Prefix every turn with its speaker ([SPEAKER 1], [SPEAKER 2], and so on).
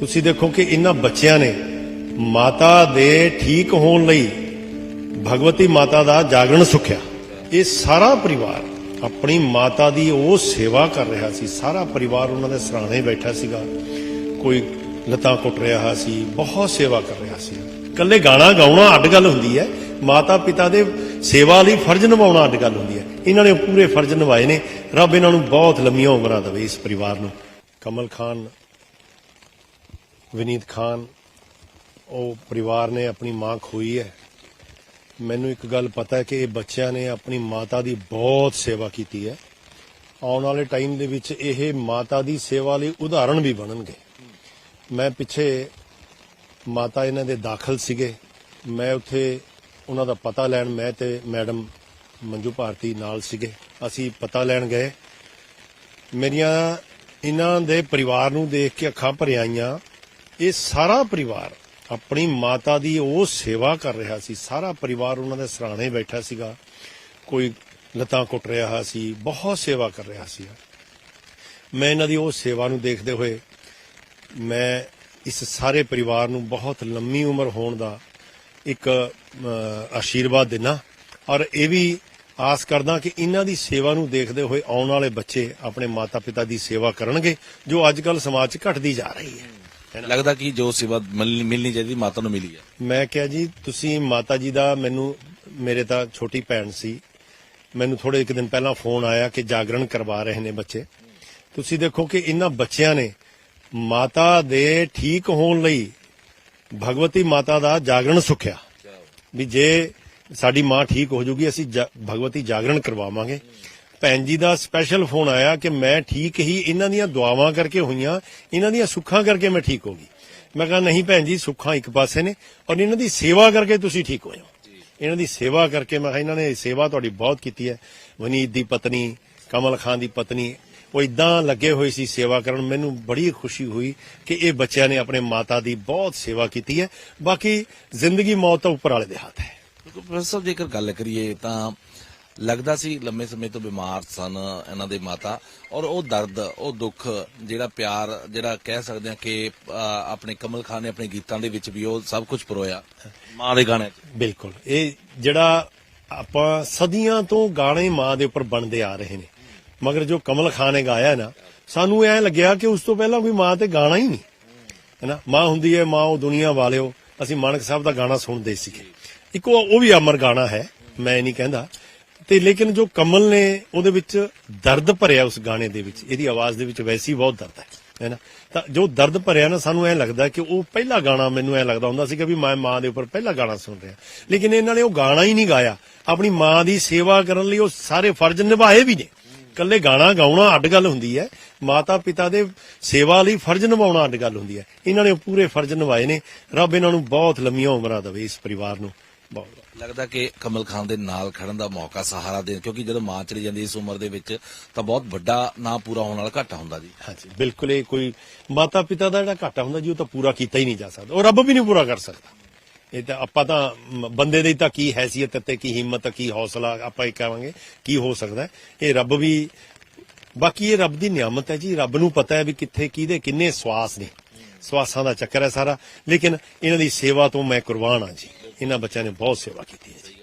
[SPEAKER 1] ਤੁਸੀਂ ਦੇਖੋ ਕਿ ਇਹਨਾਂ ਬੱਚਿਆਂ ਨੇ ਮਾਤਾ ਦੇ ਠੀਕ ਹੋਣ ਲਈ ਭਗਵਤੀ ਮਾਤਾ ਦਾ ਜਾਗਰਣ ਸੁਖਿਆ। ਇਹ ਸਾਰਾ ਪਰਿਵਾਰ ਆਪਣੀ ਮਾਤਾ ਦੀ ਉਹ ਸੇਵਾ ਕਰ ਰਿਹਾ ਸੀ। ਸਾਰਾ ਪਰਿਵਾਰ ਉਹਨਾਂ ਦੇ ਸਰਾਣੇ ਬੈਠਾ ਸੀਗਾ। ਕੋਈ ਲਤਾ ਕੁੱਟ ਰਿਹਾ ਸੀ, ਬਹੁਤ ਸੇਵਾ ਕਰ ਰਿਹਾ ਸੀ। ਇਕੱਲੇ ਗਾਣਾ ਗਾਉਣਾ ਅੱਡ ਗੱਲ ਹੁੰਦੀ ਹੈ। ਮਾਤਾ ਪਿਤਾ ਦੇ ਸੇਵਾ ਲਈ ਫਰਜ਼ ਨਿਭਾਉਣਾ ਅੱਡ ਗੱਲ ਹੁੰਦੀ ਹੈ। ਇਹਨਾਂ ਨੇ ਪੂਰੇ ਫਰਜ਼ ਨਿਭਾਏ ਨੇ। ਰੱਬ ਇਹਨਾਂ ਨੂੰ ਬਹੁਤ ਲੰਮੀਆਂ ਉਮਰਾਂ ਦੇਵੇ ਇਸ ਪਰਿਵਾਰ ਨੂੰ। ਕਮਲ ਖਾਨ ਵਿਨੀਤ ਖਾਨ, ਉਹ ਪਰਿਵਾਰ ਨੇ ਆਪਣੀ ਮਾਂ ਖੋਈ ਹੈ। ਮੈਨੂੰ ਇੱਕ ਗੱਲ ਪਤਾ ਹੈ ਕਿ ਇਹ ਬੱਚਿਆਂ ਨੇ ਆਪਣੀ ਮਾਤਾ ਦੀ ਬਹੁਤ ਸੇਵਾ ਕੀਤੀ ਹੈ। ਆਉਣ ਵਾਲੇ ਟਾਈਮ ਦੇ ਵਿੱਚ ਇਹ ਮਾਤਾ ਦੀ ਸੇਵਾ ਲਈ ਉਦਾਹਰਣ ਵੀ ਬਣਨਗੇ। ਮੈਂ ਪਿੱਛੇ ਮਾਤਾ ਇਹਨਾਂ ਦੇ ਦਾਖਲ ਸੀਗੇ। ਮੈਂ ਉੱਥੇ ਉਹਨਾਂ ਦਾ ਪਤਾ ਲੈਣ, ਮੈਂ ਤੇ ਮੈਡਮ ਮੰਜੂ ਭਾਰਤੀ ਨਾਲ ਸੀਗੇ। ਅਸੀਂ ਪਤਾ ਲੈਣ ਗਏ। ਮੇਰੀਆਂ ਇਹਨਾਂ ਦੇ ਪਰਿਵਾਰ ਨੂੰ ਦੇਖ ਕੇ ਅੱਖਾਂ ਭਰ ਆਈਆਂ। ਇਹ ਸਾਰਾ ਪਰਿਵਾਰ ਆਪਣੀ ਮਾਤਾ ਦੀ ਉਹ ਸੇਵਾ ਕਰ ਰਿਹਾ ਸੀ। ਸਾਰਾ ਪਰਿਵਾਰ ਉਹਨਾਂ ਦੇ ਸਰਾਣੇ ਬੈਠਾ ਸੀਗਾ। ਕੋਈ ਲਤਾ ਕੁੱਟ ਰਿਹਾ ਸੀ, ਬਹੁਤ ਸੇਵਾ ਕਰ ਰਿਹਾ ਸੀ। ਮੈਂ ਇਹਨਾਂ ਦੀ ਉਹ ਸੇਵਾ ਨੂੰ ਦੇਖਦੇ ਹੋਏ ਮੈਂ ਇਸ ਸਾਰੇ ਪਰਿਵਾਰ ਨੂੰ ਬਹੁਤ ਲੰਮੀ ਉਮਰ ਹੋਣ ਦਾ ਇੱਕ ਆਸ਼ੀਰਵਾਦ ਦਿਨਾ ਔਰ ਇਹ ਵੀ ਆਸ ਕਰਦਾ ਕਿ ਇਹਨਾਂ ਦੀ ਸੇਵਾ ਨੂੰ ਦੇਖਦੇ ਹੋਏ ਆਉਣ ਵਾਲੇ ਬੱਚੇ ਆਪਣੇ ਮਾਤਾ-ਪਿਤਾ ਦੀ ਸੇਵਾ ਕਰਨਗੇ, ਜੋ ਅੱਜ ਕੱਲ ਸਮਾਜ 'ਚ ਘਟਦੀ ਜਾ ਰਹੀ ਹੈ।
[SPEAKER 2] ਲੱਗਦਾ ਕਿ ਜੋ ਸੇਵਾ ਮਿਲ- ਮਿਲਣੀ ਚਾਹੀਦੀ ਮਾਤਾ ਨੂੰ ਮਿਲੀ ਹੈ।
[SPEAKER 1] ਮੈਂ ਕਿਹਾ ਜੀ ਤੁਸੀਂ ਮਾਤਾ ਜੀ ਦਾ ਮੈਨੂੰ ਮੇਰੇ ਤਾਂ ਛੋਟੀ ਭੈਣ ਸੀ। ਮੈਨੂੰ ਥੋੜੇ ਇੱਕ ਦਿਨ ਪਹਿਲਾਂ ਫੋਨ ਆਇਆ ਕਿ ਜਾਗਰਣ ਕਰਵਾ ਰਹੇ ਨੇ ਬੱਚੇ। ਤੁਸੀਂ ਦੇਖੋ ਕਿ ਇਹਨਾਂ ਬੱਚਿਆਂ ਨੇ ਮਾਤਾ ਦੇ ਠੀਕ ਹੋਣ ਲਈ ਭਗਵਤੀ ਮਾਤਾ ਦਾ ਜਾਗਰਣ ਸੁਖਿਆ। ਵੀ ਜੇ ਸਾਡੀ ਮਾਂ ਠੀਕ ਹੋ ਜੂਗੀ ਅਸੀਂ ਭਗਵਤੀ ਜਾਗਰਣ ਕਰਵਾਵਾਂਗੇ। ਭੈਣ ਜੀ ਦਾ ਸਪੈਸ਼ਲ ਫੋਨ ਆਇਆ ਕਿ ਮੈਂ ਠੀਕ ਹੀ ਇਹਨਾਂ ਦੀਆਂ ਦੁਆਵਾਂ ਕਰਕੇ ਹੋਈਆਂ, ਇਹਨਾਂ ਦੀਆਂ ਸੁੱਖਾਂ ਕਰਕੇ ਮੈਂ ਠੀਕ ਹੋ ਗਈ। ਮੈਂ ਕਿਹਾ, ਨਹੀਂ ਭੈਣ ਜੀ, ਸੁੱਖਾਂ ਇੱਕ ਪਾਸੇ ਨੇ ਔਰ ਇਹਨਾਂ ਦੀ ਸੇਵਾ ਕਰਕੇ ਤੁਸੀਂ ਠੀਕ ਹੋਏ ਹੋ। ਇਹਨਾਂ ਦੀ ਸੇਵਾ ਕਰਕੇ ਮੈਂ ਕਿਹਾ, ਇਹਨਾਂ ਨੇ ਸੇਵਾ ਤੁਹਾਡੀ ਬਹੁਤ ਕੀਤੀ ਹੈ। ਵਨੀਤ ਦੀ ਪਤਨੀ, ਕਮਲ ਖਾਨ ਦੀ ਪਤਨੀ, ਉਹ ਇਦਾਂ ਲੱਗੇ ਹੋਏ ਸੀ ਸੇਵਾ ਕਰਨ। ਮੈਨੂੰ ਬੜੀ ਖੁਸ਼ੀ ਹੋਈ ਕਿ ਇਹ ਬੱਚਿਆਂ ਨੇ ਆਪਣੇ ਮਾਤਾ ਦੀ ਬਹੁਤ ਸੇਵਾ ਕੀਤੀ ਹੈ। ਬਾਕੀ ਜ਼ਿੰਦਗੀ ਮੌਤ ਤਾਂ ਉੱਪਰ ਵਾਲੇ ਦੇ ਹੱਥ ਹੈ।
[SPEAKER 2] ਪ੍ਰੋਫੈਸਰ ਜੇਕਰ ਗੱਲ ਕਰੀਏ ਤਾਂ ਲੱਗਦਾ ਸੀ ਲੰਮੇ ਸਮੇਂ ਤੋਂ ਬਿਮਾਰ ਸਨ ਇਹਨਾਂ ਦੇ ਮਾਤਾ ਔਰ ਉਹ ਦਰਦ, ਉਹ ਦੁੱਖ, ਜਿਹੜਾ ਪਿਆਰ, ਜਿਹੜਾ ਕਹਿ ਸਕਦੇ ਹਾਂ ਕਿ ਆਪਣੇ ਕਮਲ ਖਾਨ ਨੇ ਆਪਣੇ ਗੀਤਾਂ ਦੇ ਵਿੱਚ ਵੀ ਉਹ ਸਭ ਕੁਝ ਪਰੋਇਆ ਮਾਂ ਦੇ ਗਾਣੇ
[SPEAKER 1] ਬਿਲਕੁਲ। ਇਹ ਜਿਹੜਾ ਆਪਾਂ ਸਦੀਆਂ ਤੋਂ ਗਾਣੇ ਮਾਂ ਦੇ ਉੱਪਰ ਬਣਦੇ ਆ ਰਹੇ ਨੇ, ਮਗਰ ਜੋ ਕਮਲ ਖਾਨ ਨੇ ਗਾਇਆ ਨਾ, ਸਾਨੂੰ ਐ ਲੱਗਿਆ ਕਿ ਉਸ ਤੋਂ ਪਹਿਲਾਂ ਕੋਈ ਮਾਂ ਤੇ ਗਾਣਾ ਹੀ ਨਹੀਂ। ਹੈਨਾ? ਮਾਂ ਹੁੰਦੀ ਹੈ, ਮਾਂ ਉਹ ਦੁਨੀਆ ਵਾਲਿਓ। ਅਸੀਂ ਮਾਨਕ ਸਾਹਿਬ ਦਾ ਗਾਣਾ ਸੁਣਦੇ ਸੀਗੇ। ਇੱਕ ਉਹ ਵੀ ਅਮਰ ਗਾਣਾ ਹੈ, ਮੈਂ ਇਹ ਨਹੀਂ ਕਹਿੰਦਾ। ਤੇ ਲੇਕਿਨ ਜੋ ਕਮਲ ਨੇ ਉਹਦੇ ਵਿੱਚ ਦਰਦ ਭਰਿਆ ਉਸ ਗਾਣੇ ਦੇ ਵਿੱਚ, ਇਹਦੀ ਆਵਾਜ਼ ਦੇ ਵਿੱਚ ਵੈਸੀ ਬਹੁਤ ਦਰਦ ਹੈ ਹੈਨਾ ਤਾਂ ਜੋ ਦਰਦ ਭਰਿਆ ਨਾ, ਸਾਨੂੰ ਐ ਲੱਗਦਾ ਕਿ ਉਹ ਪਹਿਲਾ ਗਾਣਾ ਮੈਨੂੰ ਐ ਲੱਗਦਾ ਹੁੰਦਾ ਸੀ ਕਿ ਵੀ ਮੈਂ ਮਾਂ ਦੇ ਉੱਪਰ ਪਹਿਲਾ ਗਾਣਾ ਸੁਣ ਰਿਹਾ। ਲੇਕਿਨ ਇਹਨਾਂ ਨੇ ਉਹ ਗਾਣਾ ਹੀ ਨਹੀਂ ਗਾਇਆ। ਆਪਣੀ ਮਾਂ ਦੀ ਸੇਵਾ ਕਰਨ ਲਈ ਉਹ ਸਾਰੇ ਫਰਜ਼ ਨਿਭਾਏ ਵੀ ਨੇ। ਕੱਲੇ ਗਾਣਾ ਗਾਉਣਾ ਅੱਡ ਗੱਲ ਹੁੰਦੀ ਹੈ। ਮਾਤਾ ਪਿਤਾ ਦੇ ਸੇਵਾ ਲਈ ਫਰਜ਼ ਨਿਭਾਉਣਾ ਅੱਡ ਗੱਲ ਹੁੰਦੀ ਹੈ। ਇਹਨਾਂ ਨੇ ਪੂਰੇ ਫਰਜ਼ ਨਿਭਾਏ ਨੇ। ਰੱਬ ਇਹਨਾਂ ਨੂੰ ਬਹੁਤ ਲੰਮੀਆਂ ਉਮਰਾਂ ਦੇਵੇ ਇਸ ਪਰਿਵਾਰ ਨੂੰ।
[SPEAKER 2] ਲੱਗਦਾ ਕਿ ਕਮਲ ਖਾਨ ਦੇ ਨਾਲ ਖੜਨ ਦਾ ਮੌਕਾ ਸਹਾਰਾ ਦੇਣ, ਕਿਉਂਕਿ ਜਦੋਂ ਮਾਂ ਚਲੀ ਜਾਂਦੀ ਇਸ ਉਮਰ ਦੇ ਵਿੱਚ, ਤਾਂ ਬਹੁਤ ਵੱਡਾ ਨਾ ਪੂਰਾ ਹੋਣ ਵਾਲਾ ਘਾਟਾ ਹੁੰਦਾ ਜੀ।
[SPEAKER 1] ਹਾਂਜੀ, ਬਿਲਕੁਲ ਇਹ ਕੋਈ ਮਾਤਾ ਪਿਤਾ ਦਾ ਜਿਹੜਾ ਘਾਟਾ ਹੁੰਦਾ ਜੀ, ਉਹ ਤਾਂ ਪੂਰਾ ਕੀਤਾ ਹੀ ਨਹੀਂ ਜਾ ਸਕਦਾ। ਉਹ ਰੱਬ ਵੀ ਨਹੀਂ ਪੂਰਾ ਕਰ ਸਕਦਾ। ਇਹ ਤਾਂ ਆਪਾਂ ਤਾਂ ਬੰਦੇ ਦੀ ਤਾਂ ਕੀ ਹੈਸੀਅਤ ਤੇ ਕੀ ਹਿੰਮਤ, ਕੀ ਹੌਸਲਾ ਆਪਾਂ ਇਹ ਕਹਾਂਗੇ, ਕੀ ਹੋ ਸਕਦਾ ਇਹ ਰੱਬ ਵੀ, ਬਾਕੀ ਇਹ ਰੱਬ ਦੀ ਨਿਆਮਤ ਹੈ ਜੀ। ਰੱਬ ਨੂੰ ਪਤਾ ਹੈ ਵੀ ਕਿੱਥੇ, ਕਿਹਦੇ ਕਿੰਨੇ ਸਵਾਸ ਨੇ। ਸਵਾਸਾਂ ਦਾ ਚੱਕਰ ਹੈ ਸਾਰਾ। ਲੇਕਿਨ ਇਹਨਾਂ ਦੀ ਸੇਵਾ ਤੋਂ ਮੈਂ ਕੁਰਬਾਨ ਆ ਜੀ। ਇਹਨਾਂ ਬੱਚਿਆਂ ਨੇ ਬਹੁਤ ਸੇਵਾ ਕੀਤੀ ਹੈ ਜੀ